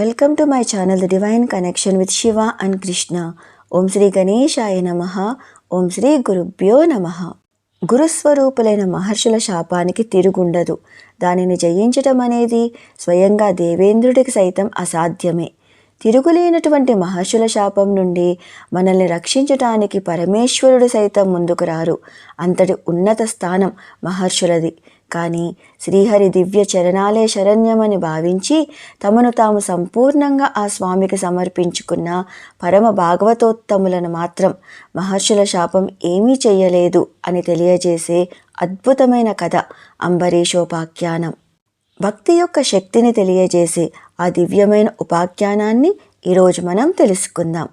Welcome to my channel the divine connection with Shiva and Krishna. Om Shri గణేశాయ నమ. ఓం శ్రీ గురుభ్యో నమ. గురుస్వరూపులైన మహర్షుల శాపానికి తిరుగుండదు. దానిని జయించటం అనేది స్వయంగా దేవేంద్రుడికి సైతం అసాధ్యమే. తిరుగులేనటువంటి మహర్షుల శాపం నుండి మనల్ని రక్షించటానికి పరమేశ్వరుడు సైతం ముందుకు రారు. అంతటి ఉన్నత స్థానం మహర్షులది. కానీ శ్రీహరి దివ్య చరణాలే శరణ్యమని భావించి తమను తాము సంపూర్ణంగా ఆ స్వామికి సమర్పించుకున్న పరమ భాగవతోత్తములను మాత్రం మహర్షుల శాపం ఏమీ చెయ్యలేదు అని తెలియజేసే అద్భుతమైన కథ అంబరీషోపాఖ్యానం. భక్తి యొక్క శక్తిని తెలియజేసే ఆ దివ్యమైన ఉపాఖ్యానాన్ని ఈరోజు మనం తెలుసుకుందాం.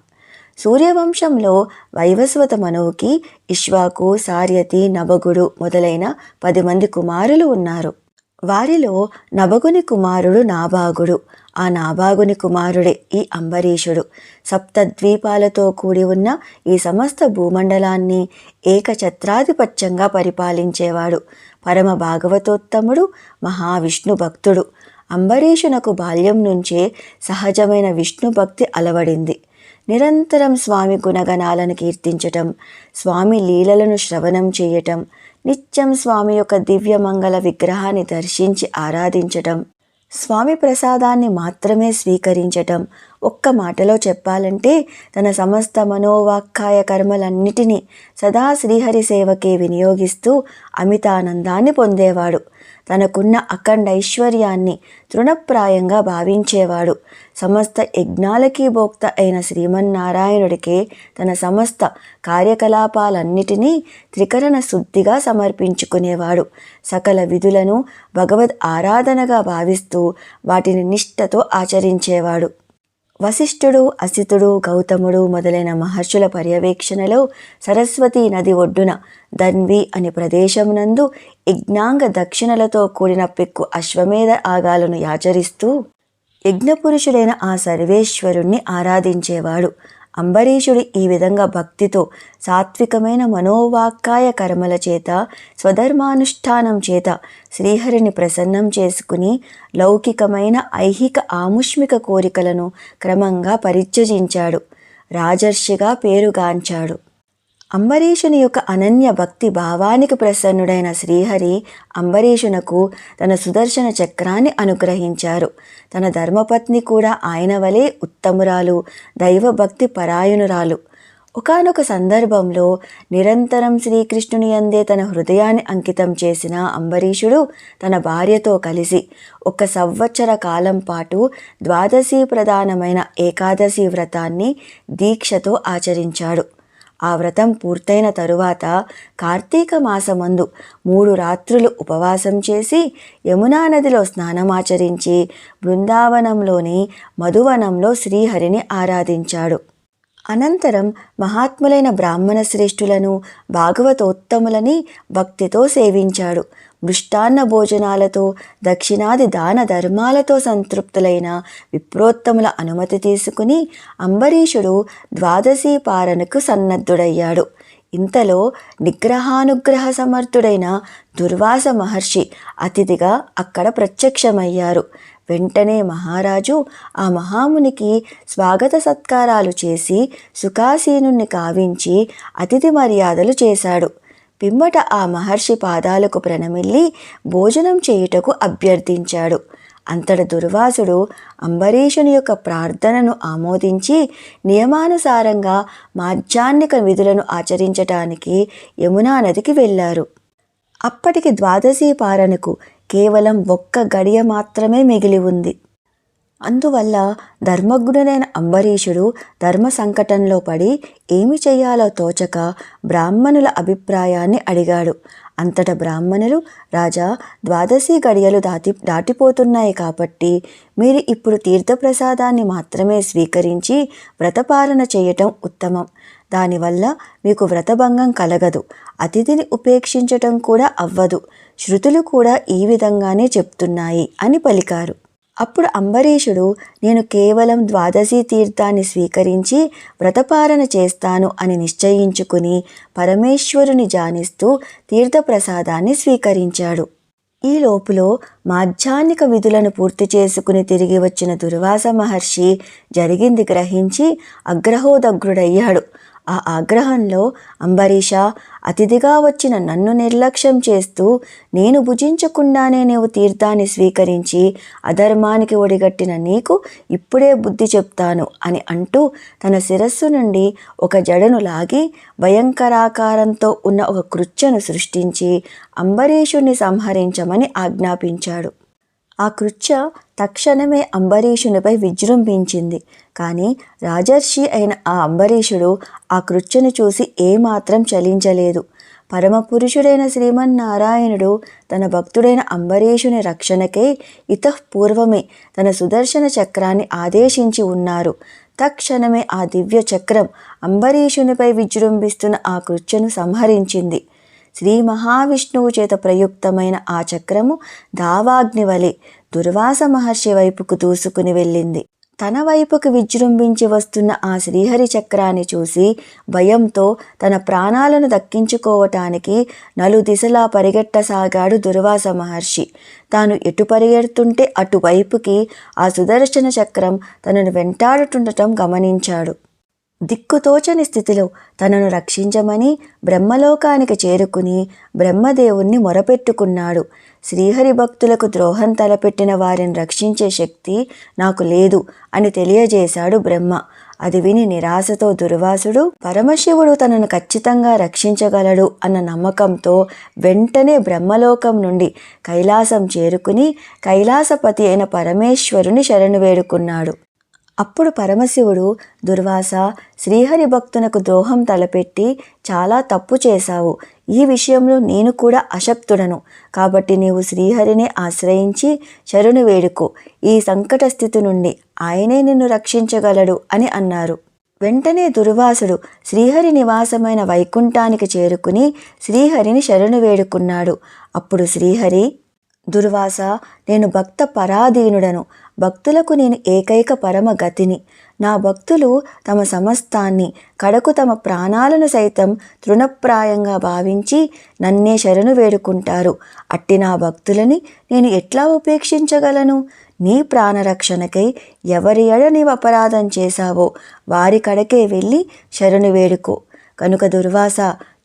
సూర్యవంశంలో వైవస్వత మనువుకి ఇష్వాకు సార్యతి నభగుడు మొదలైన పది మంది కుమారులు ఉన్నారు. వారిలో నభగుని కుమారుడు నాభాగుడు. ఆ నాభాగుని కుమారుడే ఈ అంబరీషుడు. సప్తద్వీపాలతో కూడి ఉన్న ఈ సమస్త భూమండలాన్ని ఏకఛత్రాధిపత్యంగా పరిపాలించేవాడు. పరమ భాగవతోత్తముడు మహావిష్ణు భక్తుడు. అంబరీషునకు బాల్యం నుంచే సహజమైన విష్ణు భక్తి అలవడింది. నిరంతరం స్వామి గుణగణాలను కీర్తించటం స్వామి లీలలను శ్రవణం చేయటం నిత్యం స్వామి యొక్క దివ్యమంగళ విగ్రహాన్ని దర్శించి ఆరాధించటం స్వామి ప్రసాదాన్ని మాత్రమే స్వీకరించటం ఒక్క మాటలో చెప్పాలంటే తన సమస్త మనోవాక్కాయ కర్మలన్నిటినీ సదా శ్రీహరి సేవకే వినియోగిస్తూ అమితానందాన్ని పొందేవాడు. తనకున్న అఖండ ఐశ్వర్యాన్ని తృణప్రాయంగా భావించేవాడు. సమస్త యజ్ఞాలకి భోక్త అయిన శ్రీమన్నారాయణుడికే తన సమస్త కార్యకలాపాలన్నిటినీ త్రికరణ శుద్ధిగా సమర్పించుకునేవాడు. సకల విధులను భగవద్ ఆరాధనగా భావిస్తూ వాటిని నిష్ఠతో ఆచరించేవాడు. వశిష్ఠుడు అసితుడు గౌతముడు మొదలైన మహర్షుల పర్యవేక్షణలో సరస్వతి నది ఒడ్డున ధన్వి అనే ప్రదేశమునందు యజ్ఞాంగ దక్షిణలతో కూడిన పిక్కు అశ్వమేధ ఆగాలను యాచరిస్తూ యజ్ఞపురుషుడైన ఆ సర్వేశ్వరుణ్ణి ఆరాధించేవాడు. అంబరీషుడు ఈ విధంగా భక్తితో సాత్వికమైన మనోవాక్కాయ కర్మల చేత స్వధర్మానుష్ఠానం చేత శ్రీహరిని ప్రసన్నం చేసుకుని లౌకికమైన ఐహిక ఆముష్మిక కోరికలను క్రమంగా పరిత్యజించాడు. రాజర్షిగా పేరుగాంచాడు. అంబరీషుని యొక్క అనన్య భక్తి భావానికి ప్రసన్నుడైన శ్రీహరి అంబరీషునకు తన సుదర్శన చక్రాన్ని అనుగ్రహించారు. తన ధర్మపత్ని కూడా ఆయన వలె ఉత్తమురాలు దైవభక్తి పరాయణురాలు. ఒకనొక సందర్భంలో నిరంతరం శ్రీకృష్ణుని అందే తన హృదయాన్ని అంకితం చేసిన అంబరీషుడు తన భార్యతో కలిసి ఒక సంవత్సర కాలం పాటు ద్వాదశి ప్రధానమైన ఏకాదశి వ్రతాన్ని దీక్షతో ఆచరించాడు. ఆ వ్రతం పూర్తయిన తరువాత కార్తీక మాసమందు మూడు రాత్రులు ఉపవాసం చేసి యమునా నదిలో స్నానమాచరించి బృందావనంలోని మధువనంలో శ్రీహరిని ఆరాధించాడు. అనంతరం మహాత్ములైన బ్రాహ్మణ శ్రేష్ఠులను భాగవతోత్తములని భక్తితో సేవించాడు. మృష్టాన్న భోజనాలతో దక్షిణాది దాన ధర్మాలతో సంతృప్తులైన విప్రోత్తముల అనుమతి తీసుకుని అంబరీషుడు ద్వాదశీ పారణకు సన్నద్ధుడయ్యాడు. ఇంతలో నిగ్రహానుగ్రహ సమర్థుడైన దుర్వాస మహర్షి అతిథిగా అక్కడ ప్రత్యక్షమయ్యారు. వెంటనే మహారాజు ఆ మహామునికి స్వాగత సత్కారాలు చేసి సుఖాసీనుణ్ణి కావించి అతిథి మర్యాదలు చేశాడు. పిమ్మట ఆ మహర్షి పాదాలకు ప్రణమిల్లి భోజనం చేయుటకు అభ్యర్థించాడు. అంతట దుర్వాసుడు అంబరీషుని యొక్క ప్రార్థనను ఆమోదించి నియమానుసారంగా మాధ్యాన్నిక విధులను ఆచరించటానికి యమునా నదికి వెళ్ళారు. అప్పటికి ద్వాదశి పారణకు కేవలం ఒక్క గడియ మాత్రమే మిగిలి ఉంది. అందువల్ల ధర్మజ్ఞుడైన అంబరీషుడు ధర్మ సంకటంలో పడి ఏమి చేయాలో తోచక బ్రాహ్మణుల అభిప్రాయాన్ని అడిగాడు. అంతట బ్రాహ్మణులు రాజా ద్వాదశి గడియలు దాటి దాటిపోతున్నాయి కాబట్టి మీరు ఇప్పుడు తీర్థప్రసాదాన్ని మాత్రమే స్వీకరించి వ్రతపాలన చేయటం ఉత్తమం. దానివల్ల మీకు వ్రతభంగం కలగదు. అతిథిని ఉపేక్షించటం కూడా అవ్వదు. శృతులు కూడా ఈ విధంగానే చెప్తున్నాయి అని పలికారు. అప్పుడు అంబరీషుడు నేను కేవలం ద్వాదశీ తీర్థాన్ని స్వీకరించి వ్రతపాలన చేస్తాను అని నిశ్చయించుకుని పరమేశ్వరుని జానిస్తూ తీర్థప్రసాదాన్ని స్వీకరించాడు. ఈ లోపులో మాధ్యాన్నిక విధులను పూర్తి చేసుకుని తిరిగి వచ్చిన దుర్వాస మహర్షి జరిగింది గ్రహించి అగ్రహోదగ్రుడయ్యాడు. ఆ ఆగ్రహంలో అంబరీష అతిథిగా వచ్చిన నన్ను నిర్లక్ష్యం చేస్తూ నేను భుజించకుండానే నీవు తీర్థాన్ని స్వీకరించి అధర్మానికి ఒడిగట్టిన నీకు ఇప్పుడే బుద్ధి చెప్తాను అని అంటూ తన శిరస్సు నుండి ఒక జడను లాగి భయంకరాకారంతో ఉన్న ఒక కృత్యను సృష్టించి అంబరీషుణ్ణి సంహరించమని ఆజ్ఞాపించాడు. ఆ కృత్య తక్షణమే అంబరీషునిపై విజృంభించింది. కానీ రాజర్షి అయిన ఆ అంబరీషుడు ఆ కృత్యను చూసి ఏమాత్రం చలించలేదు. పరమపురుషుడైన శ్రీమన్నారాయణుడు తన భక్తుడైన అంబరీషుని రక్షణకై ఇతఃపూర్వమే తన సుదర్శన చక్రాన్ని ఆదేశించి ఉన్నారు. తక్షణమే ఆ దివ్య చక్రం అంబరీషునిపై విజృంభిస్తున్న ఆ కృత్యను సంహరించింది. శ్రీ మహావిష్ణువు చేత ప్రయుక్తమైన ఆ చక్రము దావాగ్ని వలె దుర్వాస మహర్షి వైపుకు దూసుకుని వెళ్ళింది. తన వైపుకు విజృంభించి వస్తున్న ఆ శ్రీహరి చక్రాన్ని చూసి భయంతో తన ప్రాణాలను దక్కించుకోవటానికి నలు దిశలా పరిగెట్టసాగాడు దుర్వాస మహర్షి. తాను ఎటు పరిగెడుతుంటే అటువైపుకి ఆ సుదర్శన చక్రం తనను వెంటాడుతుండటం గమనించాడు. దిక్కుతోచని స్థితిలో తనను రక్షించమని బ్రహ్మలోకానికి చేరుకుని బ్రహ్మదేవుణ్ణి మొరపెట్టుకున్నాడు. శ్రీహరి భక్తులకు ద్రోహం తలపెట్టిన వారిని రక్షించే శక్తి నాకు లేదు అని తెలియజేశాడు బ్రహ్మ. అది విని నిరాశతో దుర్వాసుడు పరమశివుడు తనను ఖచ్చితంగా రక్షించగలడు అన్న నమ్మకంతో వెంటనే బ్రహ్మలోకం నుండి కైలాసం చేరుకుని కైలాసపతి అయిన పరమేశ్వరుని శరణు వేడుకున్నాడు. అప్పుడు పరమశివుడు దుర్వాస శ్రీహరి భక్తునకు ద్రోహం తలపెట్టి చాలా తప్పు చేశావు. ఈ విషయంలో నేను కూడా అశక్తుడను కాబట్టి నీవు శ్రీహరిని ఆశ్రయించి శరణు వేడుకో. ఈ సంకట స్థితి నుండి ఆయనే నిన్ను రక్షించగలడు అని అన్నారు. వెంటనే దుర్వాసుడు శ్రీహరి నివాసమైన వైకుంఠానికి చేరుకుని శ్రీహరిని శరణు వేడుకున్నాడు. అప్పుడు శ్రీహరి దుర్వాస నేను భక్త పరాధీనుడను. భక్తులకు నేను ఏకైక పరమ గతిని. నా భక్తులు తమ సమస్తాన్ని కడకు తమ ప్రాణాలను సైతం తృణప్రాయంగా భావించి నన్నే శరణు వేడుకుంటారు. అట్టి నా భక్తులని నేను ఎట్లా ఉపేక్షించగలను? నీ ప్రాణరక్షణకై ఎవరి ఎడ నీవు అపరాధం చేశావో వారి కడకే వెళ్ళి శరణు వేడుకో. కనుక దుర్వాస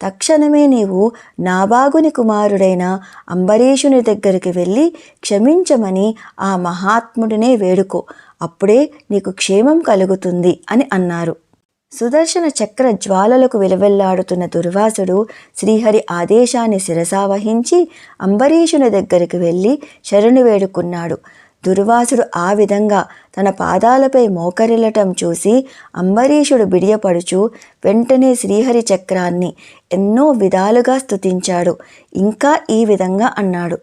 తక్షణమే నీవు నాబాగుని కుమారుడైన అంబరీషుని దగ్గరికి వెళ్ళి క్షమించమని ఆ మహాత్ముడినే వేడుకో. అప్పుడే నీకు క్షేమం కలుగుతుంది అని అన్నారు. సుదర్శన చక్ర జ్వాలలకు విలవెల్లాడుతున్న దుర్వాసుడు శ్రీహరి ఆదేశాన్ని శిరసావహించి అంబరీషుని దగ్గరికి వెళ్ళి శరణు వేడుకున్నాడు. దుర్వాసుడు ఆ విధంగా తన పాదాలపై మోకరిల్లటం చూసి అంబరీషుడు బిడియపడుచు వెంటనే శ్రీహరి చక్రాన్ని ఎన్నో విధాలుగా స్తుతించాడు. ఇంకా ఈ విధంగా అన్నాడు.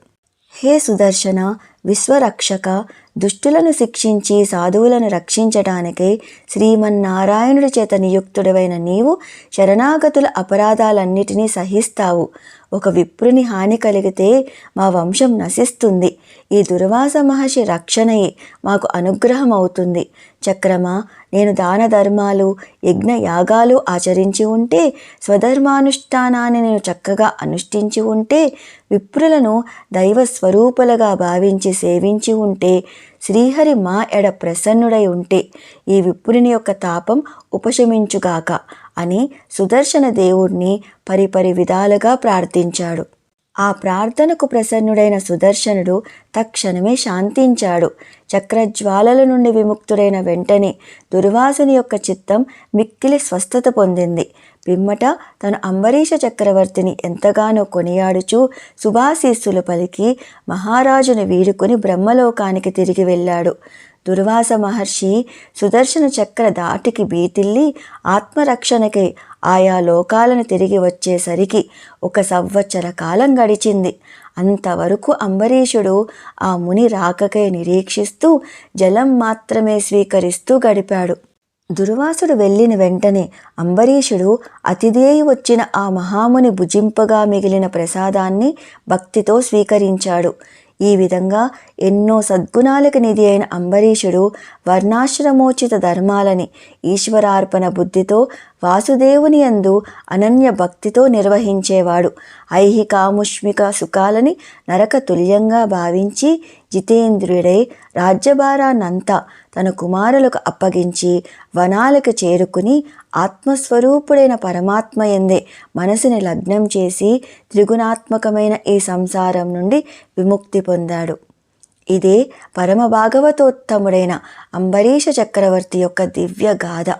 హే సుదర్శన విశ్వరక్షక దుష్టులను శిక్షించి సాధువులను రక్షించటానికై శ్రీమన్నారాయణుడి చేత నియుక్తుడవైన నీవు శరణాగతుల అపరాధాలన్నిటినీ సహిస్తావు. ఒక విప్రుని హాని కలిగితే మా వంశం నశిస్తుంది. ఈ దుర్వాస మహర్షి రక్షణయే మాకు అనుగ్రహం అవుతుంది చక్రమా నేను దాన ధర్మాలు యజ్ఞ యాగాలు ఆచరించి ఉంటే స్వధర్మానుష్ఠానాన్ని నేను చక్కగా అనుష్ఠించి ఉంటే విప్రులను దైవ స్వరూపులుగా భావించి సేవించి ఉంటే శ్రీహరి మా ఎడ ప్రసన్నుడై ఉంటే ఈ విప్రుని యొక్క తాపం ఉపశమించుగాక అని సుదర్శన దేవుణ్ణి పరిపరి విధాలుగా ప్రార్థించాడు. ఆ ప్రార్థనకు ప్రసన్నుడైన సుదర్శనుడు తక్షణమే శాంతించాడు. చక్రజ్వాలల నుండి విముక్తుడైన వెంటనే దుర్వాసుని యొక్క చిత్తం మిక్కిలి స్వస్థత పొందింది. పిమ్మట తను అంబరీష చక్రవర్తిని ఎంతగానో కొనియాడుచూ సుభాశీస్సులు పలికి మహారాజును వీడుకొని బ్రహ్మలోకానికి తిరిగి వెళ్ళాడు. దుర్వాస మహర్షి సుదర్శన చక్ర దాటికి బీతిల్లి ఆత్మరక్షణకై ఆయా లోకాలను తిరిగి వచ్చేసరికి ఒక సంవత్సర కాలం గడిచింది. అంతవరకు అంబరీషుడు ఆ ముని రాకకై నిరీక్షిస్తూ జలం మాత్రమే స్వీకరిస్తూ గడిపాడు. దుర్వాసుడు వెళ్ళిన వెంటనే అంబరీషుడు అతిథేయి వచ్చిన ఆ మహాముని భుజింపగా మిగిలిన ప్రసాదాన్ని భక్తితో స్వీకరించాడు. ఈ విధంగా ఎన్నో సద్గుణాలకు నిధి అయిన అంబరీషుడు వర్ణాశ్రమోచిత ధర్మాలని ఈశ్వరార్పణ బుద్ధితో వాసుదేవుని యందు అనన్య భక్తితో నిర్వహించేవాడు. ఐహికాముష్మిక సుఖాలని నరక తుల్యంగా భావించి జితేంద్రుడై రాజ్యభారాన్నంతా తన కుమారులకు అప్పగించి వనాలకు చేరుకుని ఆత్మస్వరూపుడైన పరమాత్మ ఎందే మనసుని లగ్నం చేసి త్రిగుణాత్మకమైన ఈ సంసారం నుండి విముక్తి పొందాడు. ఇదే పరమ భాగవతోత్తముడైన అంబరీష చక్రవర్తి యొక్క దివ్య గాథ.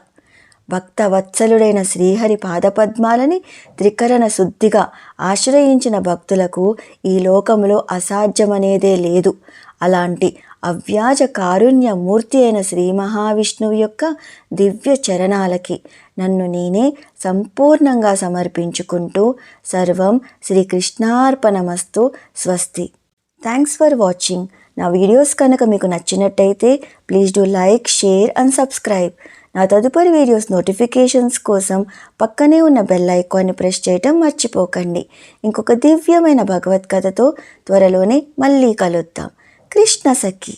భక్తవత్సలుడైన శ్రీహరి పాదపద్మాలని త్రికరణ శుద్ధిగా ఆశ్రయించిన భక్తులకు ఈ లోకంలో అసాధ్యమనేదే లేదు. అలాంటి అవ్యాజ కారుణ్య మూర్తి అయిన శ్రీ మహావిష్ణువు యొక్క దివ్య చరణాలకి నన్ను నేనే సంపూర్ణంగా సమర్పించుకుంటూ సర్వం శ్రీకృష్ణార్పణమస్తు స్వస్తి. థ్యాంక్స్ ఫర్ వాచింగ్ నా వీడియోస్ కనుక మీకు నచ్చినట్టయితే please do like share and subscribe నా తదుపరి వీడియోస్ నోటిఫికేషన్స్ కోసం పక్కనే ఉన్న బెల్ ఐకాన్ని ప్రెస్ చేయటం మర్చిపోకండి. ఇంకొక దివ్యమైన భగవద్గతతో త్వరలోనే మళ్ళీ కలుద్దాం. కృష్ణ సఖి